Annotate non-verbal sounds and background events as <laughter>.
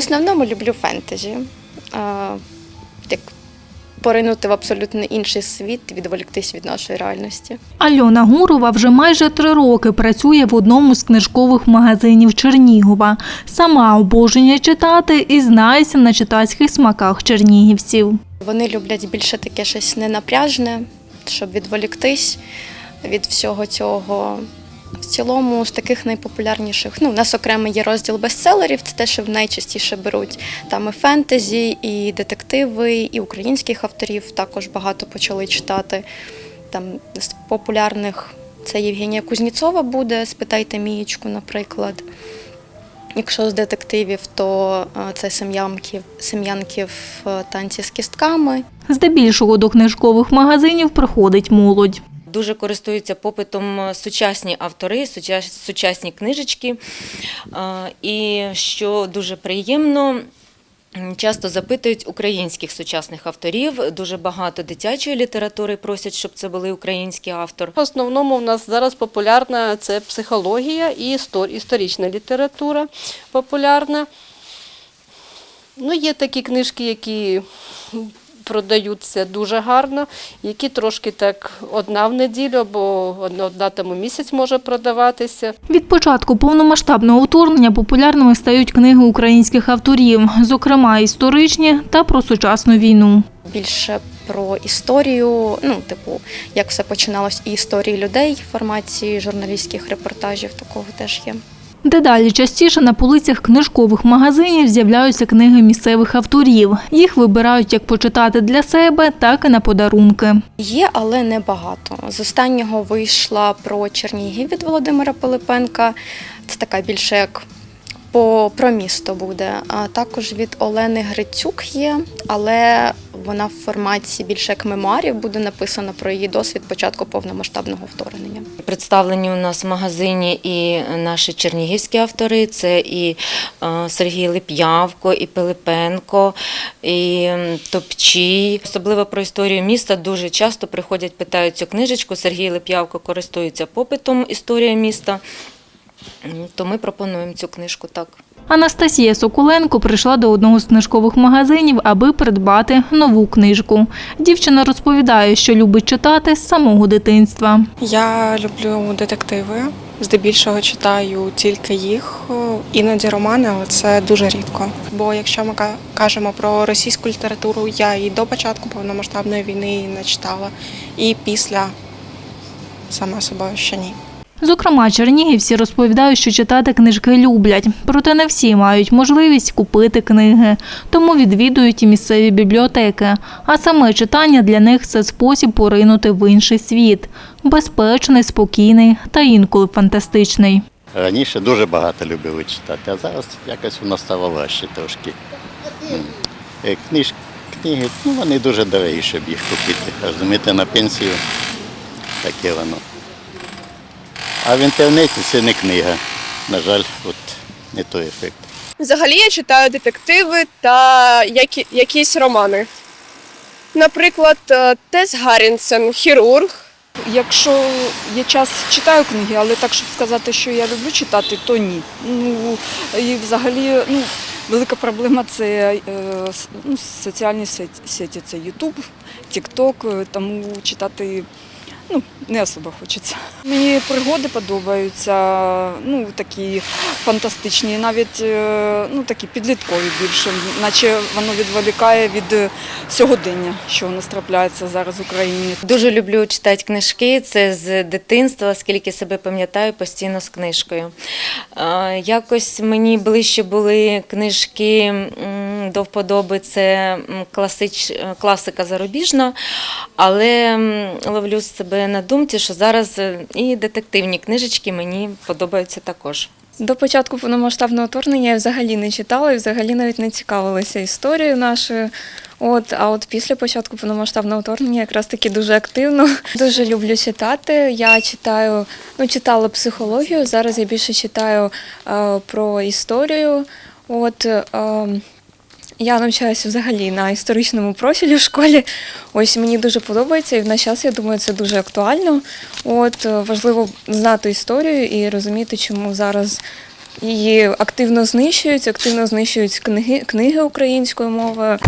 основному люблю фентезі. Як поринути в абсолютно інший світ, відволіктись від нашої реальності. Альона Гурова вже майже три роки працює в одному з книжкових магазинів Чернігова. Сама обожнює читати і знається на читацьких смаках чернігівців. Вони люблять більше таке щось ненапряжне, щоб відволіктись від всього цього. В цілому з таких найпопулярніших, ну, у нас окремо є розділ бестселерів, це те, що найчастіше беруть. Там і фентезі, і детективи, і українських авторів також багато почали читати. Там з популярних це Євгенія Кузніцова буде, спитайте Мієчку, наприклад. Якщо з детективів, то е, це Сем'янків, Сем'янків е, танці з кістками. Здебільшого до книжкових магазинів приходить молодь. Дуже користуються попитом е, сучасні автори, сучасні книжечки. І що дуже приємно. Часто запитують українських сучасних авторів. Дуже багато дитячої літератури просять, щоб це були українські автори. В основному в нас зараз популярна це психологія і історична література популярна. Ну, є такі книжки, які продаються дуже гарно, які трошки так одна в неділю або одна одна там у місяць може продаватися. Від початку повномасштабного вторгнення популярними стають книги українських авторів, зокрема історичні та про сучасну війну. Більше про історію, ну, типу, як все починалось, і історії людей в форматі журналістських репортажів, такого теж є. Дедалі частіше на полицях книжкових магазинів з'являються книги місцевих авторів. Їх вибирають як почитати для себе, так і на подарунки. Є, але не багато. З останнього вийшла про Чернігів від Володимира Пилипенка. Це така більше як по, про місто буде. А також від Олени Грицюк є, але вона в форматі більше як мемуарів буде написано про її досвід початку повномасштабного вторгнення. Представлені у нас в магазині і наші чернігівські автори. Це і е, Сергій Лип'явко, і Пилипенко, і Топчій. Особливо про історію міста дуже часто приходять, питають цю книжечку. Сергій Лип'явко користується попитом історія міста. То ми пропонуємо цю книжку так. Анастасія Соколенко прийшла до одного з книжкових магазинів, аби придбати нову книжку. Дівчина розповідає, що любить читати з самого дитинства. Я люблю детективи. Здебільшого читаю тільки їх, іноді романи, але це дуже рідко. Бо якщо ми кажемо про російську літературу, я і до початку повномасштабної війни не читала, і після сама собою ще ні. Зокрема, чернігівці розповідають, що читати книжки люблять, проте не всі мають можливість купити книги, тому відвідують і місцеві бібліотеки. А саме читання для них це спосіб поринути в інший світ безпечний, спокійний та інколи фантастичний. Раніше дуже багато любили читати, а зараз якось воно стало важче трошки. Е, книги, ну вони дуже дорогі, щоб їх купити. Розумієте, на пенсію таке воно. А в інтернеті це не книга. На жаль, от не той ефект. Взагалі я читаю детективи та які, якісь романи. Наприклад, е, Тес Гаррінсен, хірург. Якщо є час, читаю книги, але так, щоб сказати, що я люблю читати, то ні. Ну і взагалі, ну, велика проблема це е, ну, соціальні сеті, сеті. Це Ютуб, Тікток, тому читати ну, не особо хочеться. Мені пригоди подобаються, ну такі фантастичні, навіть е, ну, такі підліткові більше, наче воно відволікає від е, сьогодення, що у нас трапляється зараз в Україні. Дуже люблю читати книжки. Це з дитинства, скільки себе пам'ятаю, постійно з книжкою. Е, Якось мені ближче були книжки до вподоби. Це класич, класика зарубіжна, але ловлю себе на думці, що зараз е, і детективні книжечки мені подобаються також. До початку повномасштабного вторгнення я взагалі не читала і взагалі навіть не цікавилася історією нашою. От, а от після початку повномасштабного вторгнення якраз таки дуже активно. <laughs> Дуже люблю читати. Я читаю, ну читала психологію. Зараз я більше читаю е, про історію. От е, я навчаюся взагалі на історичному профілі в школі. Ось мені дуже подобається, і в наш час я думаю, це дуже актуально. От е, важливо знати історію і розуміти, чому зараз її активно знищують, активно знищують книги, книги українською мовою.